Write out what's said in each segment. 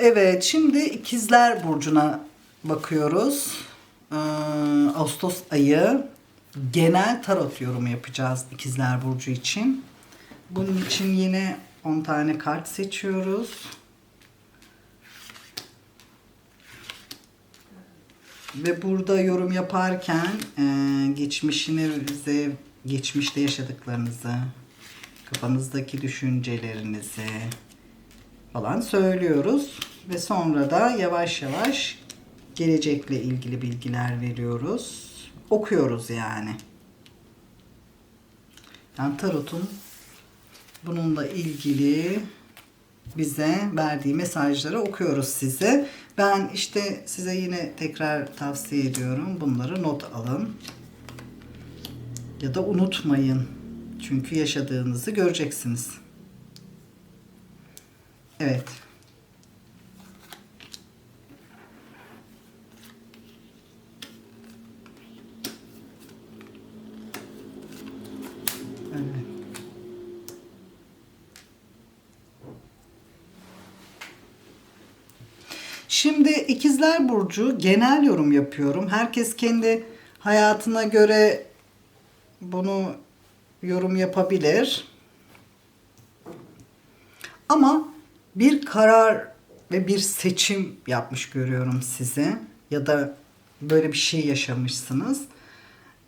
Evet, şimdi ikizler burcuna bakıyoruz. Ee, Ağustos ayı genel tarot yorumu yapacağız ikizler burcu için. Bunun için yine 10 tane kart seçiyoruz. Ve burada yorum yaparken e, geçmişinizi, geçmişte yaşadıklarınızı, kafanızdaki düşüncelerinizi falan söylüyoruz. Ve sonra da yavaş yavaş gelecekle ilgili bilgiler veriyoruz. Okuyoruz yani. Yani tarotun bununla ilgili bize verdiği mesajları okuyoruz size. Ben işte size yine tekrar tavsiye ediyorum. Bunları not alın. Ya da unutmayın. Çünkü yaşadığınızı göreceksiniz. Evet. Evet. Şimdi ikizler burcu genel yorum yapıyorum. Herkes kendi hayatına göre bunu yorum yapabilir. Ama bir karar ve bir seçim yapmış görüyorum size ya da böyle bir şey yaşamışsınız.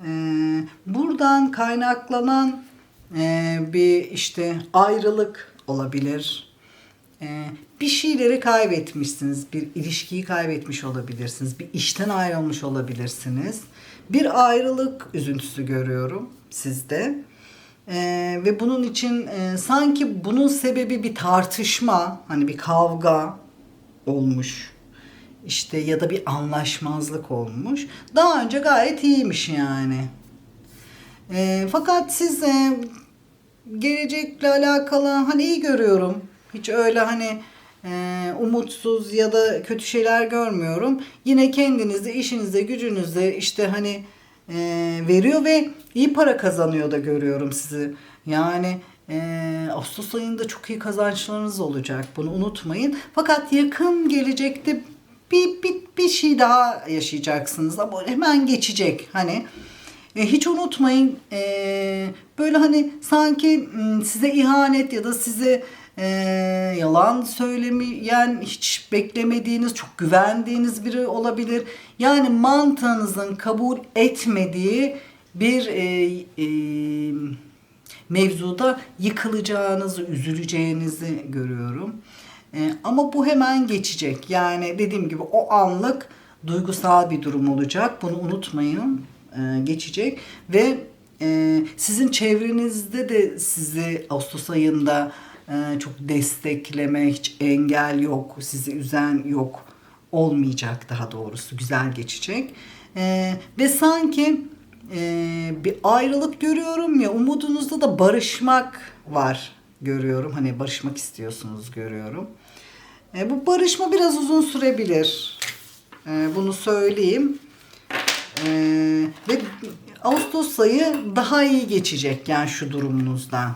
Ee, buradan kaynaklanan e, bir işte ayrılık olabilir. Ee, bir şeyleri kaybetmişsiniz, bir ilişkiyi kaybetmiş olabilirsiniz, bir işten ayrılmış olabilirsiniz. Bir ayrılık üzüntüsü görüyorum sizde. Ee, ve bunun için e, sanki bunun sebebi bir tartışma, hani bir kavga olmuş. İşte ya da bir anlaşmazlık olmuş. Daha önce gayet iyiymiş yani. Ee, fakat siz e, gelecekle alakalı hani iyi görüyorum. Hiç öyle hani e, umutsuz ya da kötü şeyler görmüyorum. Yine kendinizi, işinizde, gücünüzde işte hani e, veriyor ve iyi para kazanıyor da görüyorum sizi. Yani e, Ağustos ayında çok iyi kazançlarınız olacak. Bunu unutmayın. Fakat yakın gelecekte bir, bir, bir şey daha yaşayacaksınız ama hemen geçecek. Hani e, hiç unutmayın e, böyle hani sanki m, size ihanet ya da size e, yalan söylemeyen hiç beklemediğiniz çok güvendiğiniz biri olabilir. Yani mantığınızın kabul etmediği bir e, e, mevzuda yıkılacağınızı, üzüleceğinizi görüyorum. E, ama bu hemen geçecek. Yani dediğim gibi o anlık duygusal bir durum olacak. Bunu unutmayın. E, geçecek ve e, sizin çevrenizde de sizi Ağustos ayında çok destekleme, hiç engel yok, sizi üzen yok. Olmayacak daha doğrusu. Güzel geçecek. E, ve sanki e, bir ayrılık görüyorum ya umudunuzda da barışmak var görüyorum. Hani barışmak istiyorsunuz görüyorum. E, bu barışma biraz uzun sürebilir. Bunu söyleyeyim. Ve Ağustos ayı daha iyi geçecek yani şu durumunuzdan.